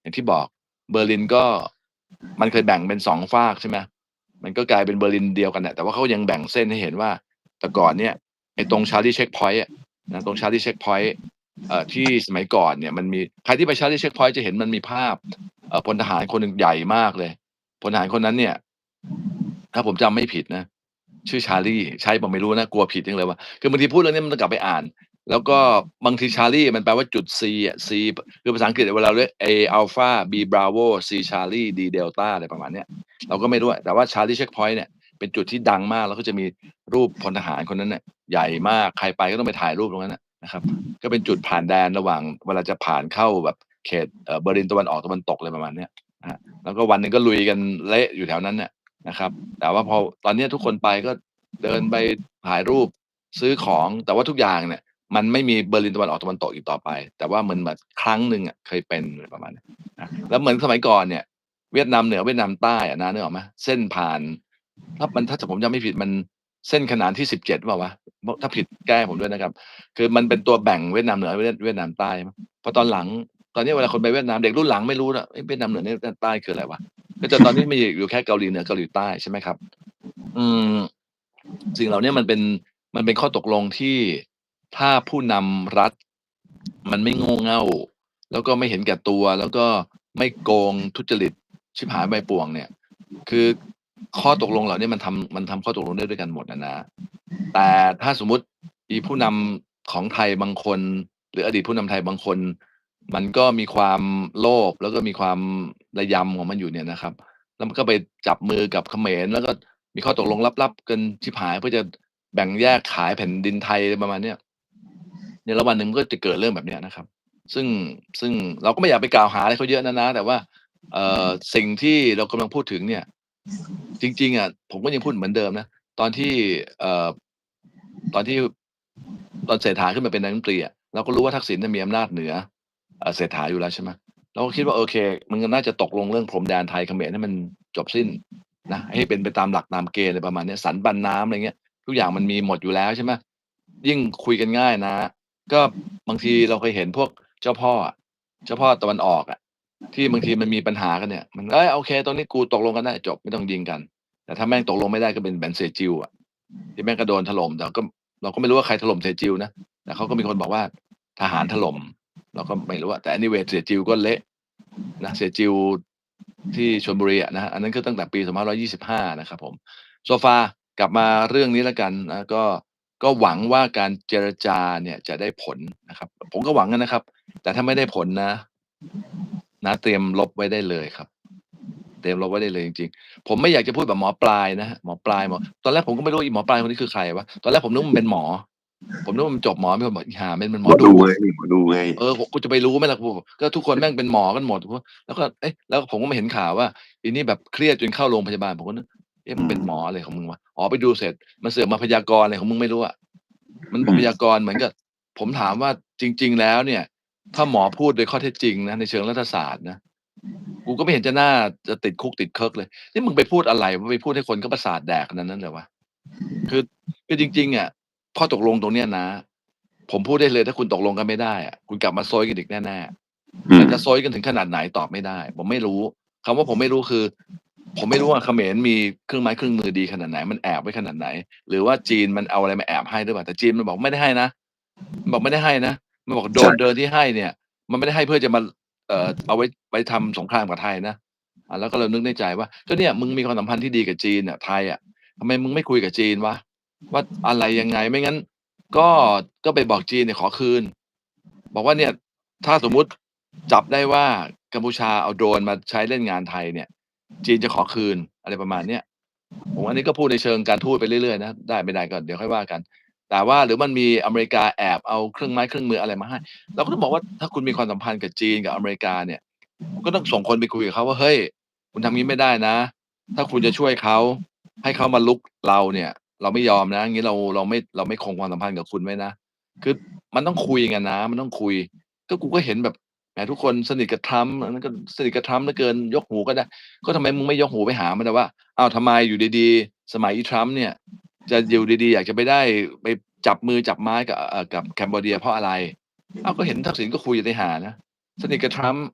อย่างที่บอกเบอร์ลินก็มันเคยแบ่งเป็นสองฝากใช่ไหมมันก็กลายเป็นเบอร์ลินเดียวกันแหละแต่ว่าเขายังแบ่งเส้นให้เห็นว่า แต่ก่อนเนี่ยไอ้ตรงชาร์ลีเช็คพอยต์นะตรงชาร์ลีเช็คพอยต์เอ่อที่สมัยก่อนเนี่ยมันมีใครที่ไปชาร์ลีเช็คพอยต์จะเห็นมันมีภาพเอ่อพลทหารคนหนึ่งใหญ่มากเลยพลทหารคนนั้นเนี่ย ถ้าผมจำไม่ผิดนะ ชื่อชาร์ลีใช่ผมไม่รู้นะกลัวผิดจังเลยว่าคือบางทีพูดเรื่องนี้มันต้องกลับไปอ่าน แล้วก็บางทีชาร์ลีมันแปลว่าจุด C อะ C คือภาษาอังกฤษเวลาเรียก A alpha B bravo C charlie D delta อะไรประมาณเนี้ยเราก็ไม่รู้แต่ว่าชาร์ลีเช็คพอยต์เนี่ยเป็นจุดที่ดังมาก แล้วก็จะมีรูปพลทหารคนนั้นเนี่ยใหญ่มากใครไปก็ต้องไปถ่ายรูปตรงนั้นนะครับ ก็เป็นจุดผ่านแดนระหว่างเวลาจะผ่านเข้าแบบเขตเออเบอร์ลินตะวันออกตะวันตกอะไรประมาณเนี้ยนะแล้วก็วันหนึ่งก็ลุยกันเละอยู่แถวนั้นเนี่ยนะครับ แต่ว่าพอตอนนี้ทุกคนไปก็เดินไปถ่ายรูปซื้อของแต่ว่าทุกอย่างเนี่ย มันไม่มีเบอร์ลินตะวันออกตะวันตกอีกต่อไป แต่ว่ามือนแบบครั้งหนึ่งอะเคยเป็นประมาณนี้แล้วเหมือนสมัยก่อนเนี่ย เวียดนามเหนือเวียดนามใต้อะนะนึกออกไหมเส้นผ่านถ้ามันถ้าผมจำไม่ผิดมันเส้นขนานที่สิบเจ็ดเปล่าวะถ้าผิดแก้ผมด้วยนะครับ คือมันเป็นตัวแบ่งเวียดนามเหนือเวียดเวียดนามใต้เพราะตอนหลังตอนนี้เวลาคนไปเวียดนามเด็กรุ่นหลังไม่รู้นะเอ้ยเวียดนามเหนือเวียดนามใต้คืออะไรวะก็จะตอนนี้มีอยู่แค่เกาหลีเหนือเกาหลีใต้ใช่ไหมครับ อืมสิ่งเหล่านี้มันเป็นมันเป็นข้อตกลงที่ ถ้าผู้นำรัฐมันไม่โง่เง่า แล้วก็ไม่เห็นแก่ตัว แล้วก็ไม่โกงทุจริตชิบหายใบป่วงเนี่ย คือข้อตกลงเหล่านี้มันทำมันทำข้อตกลงได้ด้วยกันหมดนะนะ แต่ถ้าสมมุติมีผู้นำของไทยบางคน หรืออดีตผู้นำไทยบางคน มันก็มีความโลภแล้วก็มีความระยำของมันอยู่เนี่ยนะครับ แล้วมันก็ไปจับมือกับเขมรแล้วก็มีข้อตกลงลับๆกันชิบหายเพื่อจะแบ่งแยกขายแผ่นดินไทยประมาณเนี้ย ในระหว่างหนึ่งมันก็จะเกิดเรื่องแบบนี้นะครับ ซึ่งซึ่งเราก็ไม่อยากไปกล่าวหาอะไรเขาเยอะนะนะ แต่ว่าเอ่อสิ่งที่เรากำลังพูดถึงเนี่ย จริง ๆอะผมก็ยังพูดเหมือนเดิมนะตอนที่เอ่อตอนที่ตอนเศรษฐาขึ้นมาเป็นนายกรัฐมนตรีอะเราก็รู้ว่าทักษิณนี่มีอำนาจเหนือเอ่อเศรษฐาอยู่แล้วใช่ไหมเราก็คิดว่าโอเค มันก็น่าจะตกลงเรื่องพรมแดนไทยเขมรให้มันจบสิ้นนะให้เป็นไปตามหลักตามเกณฑ์อะไรประมาณนี้สันปันน้ำอะไรเงี้ย ทุกอย่างมันมีหมดอยู่แล้วใช่ไหมยิ่งคุยกันง่ายนะ ก็บางทีเราเคยเห็นพวกเจ้าพ่อเจ้าพ่อตะวันออกอะ ที่บางทีมันมีปัญหากันเนี่ย มันเอ้ยโอเคตรงนี้กูตกลงกันได้จบไม่ต้องยิงกัน แต่ถ้าแม่งตกลงไม่ได้ก็เป็นแบนเซจิวอะที่แม่งก็โดนถล่มแต่ก็เราก็ไม่รู้ว่าใครถล่มเซจิวนะแต่เขาก็มีคนบอกว่าทหารถล่มเราก็ไม่รู้ว่าแต่ anyway เวทเซจิวก็เละนะเซจิวที่ชลบุรีอะนะฮะอันนั้นก็ตั้งแต่ปี 2525 นะครับผม โซฟากลับมาเรื่องนี้แล้วกันนะก็ ก็หวังว่าการเจรจาเนี่ยจะได้ผลนะครับ ผมก็หวังกันนะครับ แต่ถ้าไม่ได้ผลนะ นะเตรียมลบไว้ได้เลยครับ เตรียมลบไว้ได้เลยจริงๆ ผมไม่อยากจะพูดแบบหมอปลายนะฮะหมอปลายหมอตอนแรกผมก็ไม่รู้อีหมอปลายคนนี้คือใครวะตอนแรกผมนึกว่ามันเป็นหมอ ผมนึกว่ามันจบหมอไม่ผมบอกหาไม่เป็นหหมมออดูดูไงนี่หมอดูไงเออผมกูจะไปรู้ไหมล่ะกูก็ทุกคนแม่งเป็นหมอกันหมดแล้วก็เอ๊ะแล้วผมก็มาเห็นข่าวว่าอีนี่แบบเครียดจนเข้าโรงพยาบาลผมก็นึกเอ๊ะมันเป็นหมออะไรของมึงวะอ๋อไปดูเสร็จ มันเสือกมาพยากรณ์อะไรของมึงไม่รู้อะมันบอกอืมพยากรณ์เหมือนกับผมถามว่าจริง ๆ แล้วเนี่ย ถ้าหมอพูดโดยข้อเท็จจริงนะในเชิงรัฐศาสตร์นะกูก็ไม่เห็นจะน่าจะติดคุกติดเคิร์กเลยนี่มึงไปพูดอะไรไปพูดให้คนก็ประสาทแดกขนาดนั้นเลยวะคือคือจริง ๆ อะข้อตกลงตรงเนี้ยนะ ผมพูดได้เลยถ้าคุณตกลงกันไม่ได้อะคุณกลับมาโซยกันอีกแน่ๆอืมแต่จะโซยกันถึงขนาดไหนตอบไม่ได้ ผมไม่รู้คำว่าผมไม่รู้คือ ผมไม่รู้ว่าเขมรมีเครื่องไม้เครื่องมือดีขนาดไหน มันแอบไว้ขนาดไหน หรือว่าจีนมันเอาอะไรมาแอบให้หรือเปล่าแต่จีนมันบอกไม่ได้ให้นะบอกไม่ได้ให้นะมันบอกโดนเดินที่ให้เนี่ย มันไม่ได้ให้เพื่อจะมาเอ่อเอาไว้ไปทำสงครามกับไทยนะอะแล้วก็เรานึกในใจว่าก็เนี่ยมึงมีความสัมพันธ์ที่ดีกับจีนอะไทยอะทำไมมึงไม่คุยกับจีนวะว่าอะไรยังไงไม่งั้น ก็ก็ไปบอกจีนเนี่ยขอคืน บอกว่าเนี่ยถ้าสมมุติจับได้ว่ากัมพูชาเอาโดรนมาใช้เล่นงานไทยเนี่ย จีนจะขอคืนอะไรประมาณเนี้ยผมอันนี้ก็พูดในเชิงการทูตไปเรื่อยๆนะได้ไม่ได้ก็เดี๋ยวค่อยว่ากัน แต่ว่าหรือมันมีอเมริกาแอบเอาเครื่องไม้เครื่องมืออะไรมาให้ เราก็ต้องบอกว่าถ้าคุณมีความสัมพันธ์กับจีนกับอเมริกาเนี่ย ก็ต้องส่งคนไปคุยกับเขาว่าเฮ้ย คุณทำงี้ไม่ได้นะ ถ้าคุณจะช่วยเขาให้เขามาลุกเราเนี่ย เราไม่ยอมนะงี้เราเราไม่เราไม่คงความสัมพันธ์กับคุณไว้นะคือมันต้องคุยกันนะ มันต้องคุย ก็กูก็เห็นแบบ ทุกคนสนิทกับทรัมป์อันนั้นก็สนิทกับทรัมป์เหลือเกินยกหูก็ได้ ก็ทำไมมึงไม่ยกหูไปหามันแต่ว่าอ้าวทำไมอยู่ดีๆ สมัยอีทรัมป์เนี่ย จะอยู่ดีๆ อยากจะไปได้ไปจับมือจับไม้กับกับแคนเบอร์เดียเพราะอะไรอ้าวก็เห็นทักษิณก็คุยอยู่ในหานะสนิทกับทรัมป์